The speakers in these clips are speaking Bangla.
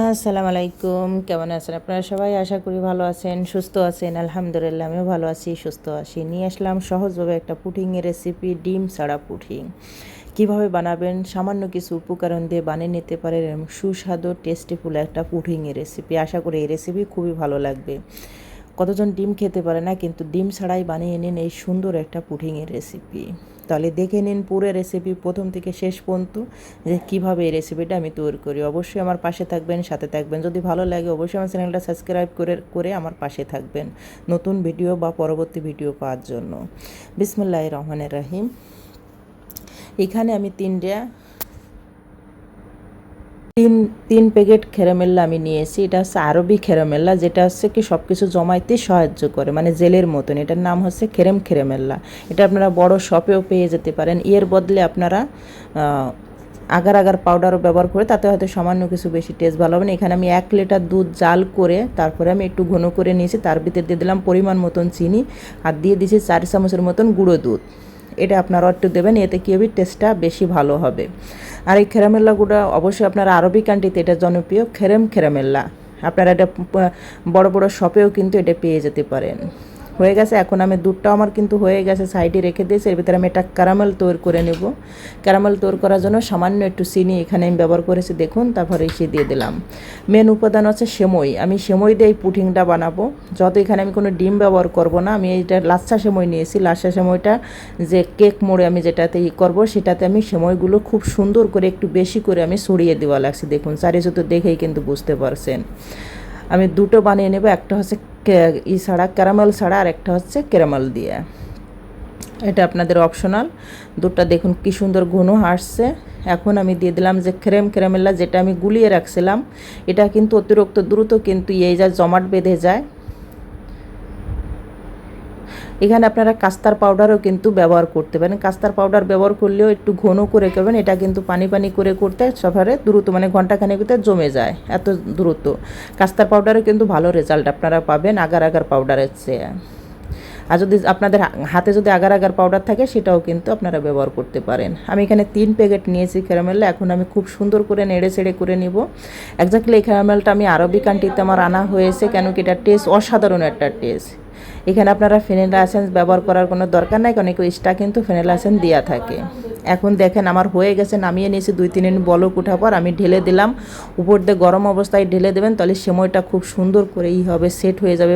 আসসালামু আলাইকুম কেমন আছেন আপনারা সবাই? আশা করি ভালো আছেন, সুস্থ আছেন, আলহামদুলিল্লাহ আমিও ভালো আছি, সুস্থ আছি। নিয়ে আসলাম সহজভাবে একটা পুঠিংয়ের রেসিপি ডিম ছাড়া পুঠিং। কীভাবে বানাবেন? সামান্য কিছু উপকরণ দিয়ে বানিয়ে নিতে পারেন এরম সুস্বাদু টেস্টিফুল একটা পুঠিংয়ের রেসিপি আশা করি এই রেসিপি খুবই ভালো লাগবে। কতজন ডিম খেতে পারে না, কিন্তু ডিম ছাড়াই বানিয়ে নিন এই সুন্দর একটা পুঠিংয়ের রেসিপি তাহলে দেখে নিন পুরো রেসিপি প্রথম থেকে শেষ পর্যন্ত যে কীভাবে এই রেসিপিটা আমি তৈরি করি। অবশ্যই আমার পাশে থাকবেন, সাথে থাকবেন। যদি ভালো লাগে অবশ্যই আমার চ্যানেলটা সাবস্ক্রাইব করে করে আমার পাশে থাকবেন নতুন ভিডিও বা পরবর্তী ভিডিও পাওয়ার জন্য। বিসমুল্লাহ রহমানের রাহিম। এখানে আমি তিনটা তিন তিন প্যাকেট খেরামেল্লা আমি নিয়েছি। এটা হচ্ছে আরবি খেরামেল্লা যেটা হচ্ছে কি সব কিছু জমাইতে সাহায্য করে মানে জেলের মতন। এটার নাম হচ্ছে খেরেম খেরামেল্লা এটা আপনারা বড় শপেও পেয়ে যেতে পারেন। এর বদলে আপনারা আগার আগার পাউডারও ব্যবহার করে তাতে হয়তো সামান্য কিছু বেশি টেস্ট ভালো হবে না। এখানে আমি এক লিটার দুধ জাল করে তারপরে আমি একটু ঘন করে নিয়েছি। তার ভিতরে দিয়ে দিলাম পরিমাণ মতন চিনি আর দিয়ে দিয়েছি চার চামচের মতন গুঁড়ো দুধ। এটা আপনারা একটু দেবেন, এতে কী হবে টেস্টটা বেশি ভালো হবে। আর এই খেরামেল্লাগুলো অবশ্যই আপনার আরবি কান্ট্রিতে এটা জনপ্রিয় খেরেম খেরামেল্লা। আপনারা এটা বড় বড় শপেও কিন্তু এটা পেয়ে যেতে পারেন। হয়ে গেছে। এখন আমি দুধটাও আমার কিন্তু হয়ে গেছে, সাইডে রেখে দিয়েছি। এর ভিতরে আমি এটা ক্যারামেল তৈরি করে নেব। ক্যারামেল তৈরি করার জন্য সামান্য একটু চিনি এখানে আমি ব্যবহার করেছি, দেখুন, তারপরে এসে দিয়ে দিলাম। মেন উপাদান হচ্ছে সেমই। আমি সেমই দিয়ে এই পুঠিংটা বানাবো। যত এখানে আমি কোনো ডিম ব্যবহার করব না, আমি এইটা লাচ্ছা সেমই নিয়েছি। লাচ্ছা সেমইটা যে কেক মোড়ে আমি যেটাতে ই করব, সেটাতে আমি সেমইগুলো খুব সুন্দর করে একটু বেশি করে আমি সরিয়ে দেওয়া লাগছে, দেখুন। চারিজুতো দেখেই কিন্তু বুঝতে পারছেন। আমি দুটো বানিয়ে নেব, একটা হচ্ছে ই ছাড়া ক্যারামেল ছাড়া আর একটা হচ্ছে ক্যারামেল দিয়ে। এটা আপনাদের অপশনাল। দুধটা দেখুন কি সুন্দর ঘন আসছে। এখন আমি দিয়ে দিলাম যে ক্রেম ক্যারামেল্লা যেটা আমি গুলিয়ে রাখছিলাম, এটা কিন্তু অতিরিক্ত দ্রুত কিন্তু এই যা জমাট বেঁধে যায়। এখানে আপনারা কাস্তার পাউডারও কিন্তু ব্যবহার করতে পারেন। কাস্তার পাউডার ব্যবহার করলেও একটু ঘন করে করবেন, এটা কিন্তু পানি পানি করে করতে সফারে দ্রুত মানে ঘন্টাখানেক ভিতরে জমে যায় এত দ্রুত। কাস্তার পাউডারে কিন্তু ভালো রেজাল্ট আপনারা পাবেন আগার আগার পাউডারের চেয়ে। আর যদি আপনাদের হাতে যদি আগার আগার পাউডার থাকে, সেটাও কিন্তু আপনারা ব্যবহার করতে পারেন। আমি এখানে তিন প্যাকেট নিয়েছি ক্যারামেলটা এখন আমি খুব সুন্দর করে নেড়ে ছেড়ে করে নিব। একজাক্টলি এই ক্যারামেলটা আমি আরবি কান্ট্রিতে আমার আনা হয়েছে, কেন কি এটার টেস্ট অসাধারণ একটা টেস্ট এখানে আপনারা ফেনেল লাইসেন্স ব্যবহার করার কোনো দরকার নাই, কারণ এক্সট্রা কিন্তু ফেনেল লাইসেন্স দেওয়া থাকে। এখন দেখেন আমার হয়ে গেছে, নামিয়ে নিয়েছি, দুই তিন মিনিট বলক উঠার পর আমি ঢেলে দিলাম। উপর দিয়ে গরম অবস্থায় ঢেলে দেবেন, তাহলে সেময়টা খুব সুন্দর করেই হবে সেট হয়ে যাবে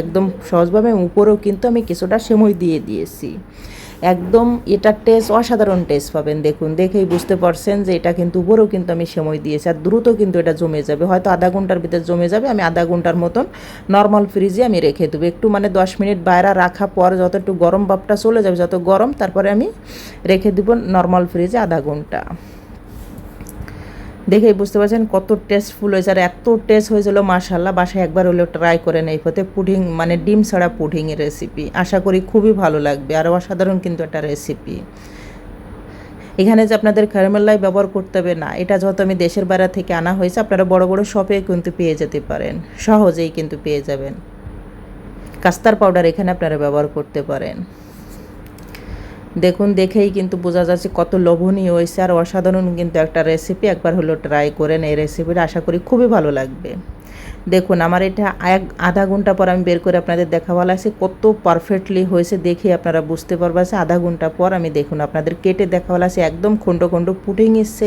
একদম সহজভাবে উপরেও কিন্তু আমি কিছুটা সেময় দিয়ে দিয়েছি। একদম এটার টেস্ট অসাধারণ টেস্ট পাবেন, দেখুন, দেখেই বুঝতে পারছেন যে এটা কিন্তু উপরেও কিন্তু আমি সময় দিয়েছি আর দ্রুত কিন্তু এটা জমে যাবে। হয়তো আধা ঘণ্টার ভিতরে জমে যাবে, আমি আধা ঘণ্টার মতন নর্মাল ফ্রিজে আমি রেখে দেবো। একটু মানে দশ মিনিট বাইরে রাখা পর যত একটু গরম ভাবটা চলে যাবে, যত গরম, তারপরে আমি রেখে দেবো নর্মাল ফ্রিজে আধা ঘণ্টা। দেখেই বুঝতে পারছেন কত টেস্টফুল হয়েছে আর এত টেস্ট হয়েছিল মাশাল্লাহ বাসায় একবার হলেও ট্রাই করে নেই। হতে পুডিং মানে ডিম ছাড়া পুডিংয়ের রেসিপি আশা করি খুবই ভালো লাগবে, আর অসাধারণ কিন্তু একটা রেসিপি এখানে যে আপনাদের ক্যারামেল্লাই ব্যবহার করতে হবে, না, এটা যত আমি দেশের বাইরে থেকে আনা হয়েছে, আপনারা বড় বড় শপে কিন্তু পেয়ে যেতে পারেন, সহজেই কিন্তু পেয়ে যাবেন। কাস্তার পাউডার এখানে আপনারা ব্যবহার করতে পারেন। দেখুন, দেখেই কিন্তু বোঝা যাচ্ছে কত লোভনীয় হয়েছে আর অসাধারণ কিন্তু একটা রেসিপি একবার হলো ট্রাই করেন এই রেসিপিটা আশা করি খুবই ভালো লাগবে। দেখুন, আমার এটা এক আধা ঘণ্টা পর আমি বের করে আপনাদের দেখাবো। লাগছে কত পারফেক্টলি হয়েছে দেখে আপনারা বুঝতে পারবেন আধা ঘণ্টা পর আমি দেখুন আপনাদের কেটে দেখাবো। আছে একদম খণ্ড খণ্ড পুটিং এসছে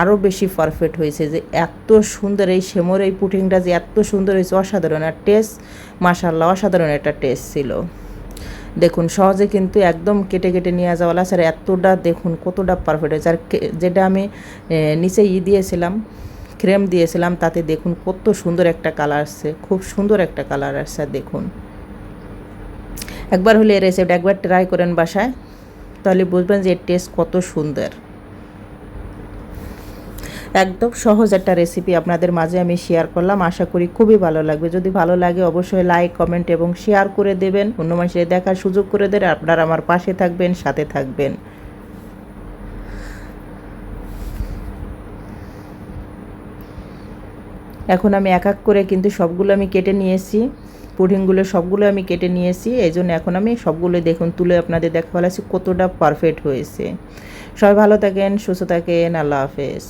আরও বেশি পারফেক্ট হয়েছে যে এত সুন্দর এই সেমর এই পুটিংটা যে এত সুন্দর হয়েছে, অসাধারণ। আর টেস্ট মাসাল্লাহ অসাধারণ একটা টেস্ট ছিল। দেখুন, সহজে কিন্তু একদম কেটে কেটে নিয়ে যাওয়ালা স্যার এতটা দেখুন, কতটা পারফেক্ট হয়েছে। আর যেটা আমি নিচে ই দিয়েছিলাম ক্রেম দিয়েছিলাম, তাতে দেখুন কত সুন্দর একটা কালার আসছে, খুব সুন্দর একটা কালার আসছে, দেখুন। একবার হলে এই রেসিপিটা একবার ট্রাই করেন বাসায়, তাহলে বুঝবেন যে এর টেস্ট কত সুন্দর। একদম সহজ একটা রেসিপি আপনাদের মাঝে আমি শেয়ার করলাম। আশা করি খুবই ভালো লাগবে। যদি ভালো লাগে, অবশ্যই লাইক কমেন্ট এবং শেয়ার করে দেবেন। অন্য মানুষের দেখার সুযোগ করে দেবেন আপনারা আমার পাশে থাকবেন, সাথে থাকবেন। এখন আমি এক এক করে কিন্তু সবগুলো আমি কেটে নিয়েছি। পুডিংগুলো সবগুলো আমি কেটে নিয়েছি। এই জন্য এখন আমি সবগুলো দেখুন, তুলে আপনাদের দেখা ভালো কতটা পারফেক্ট হয়েছে। সবাই ভালো থাকেন, সুস্থ থাকেন। আল্লাহ হাফেজ।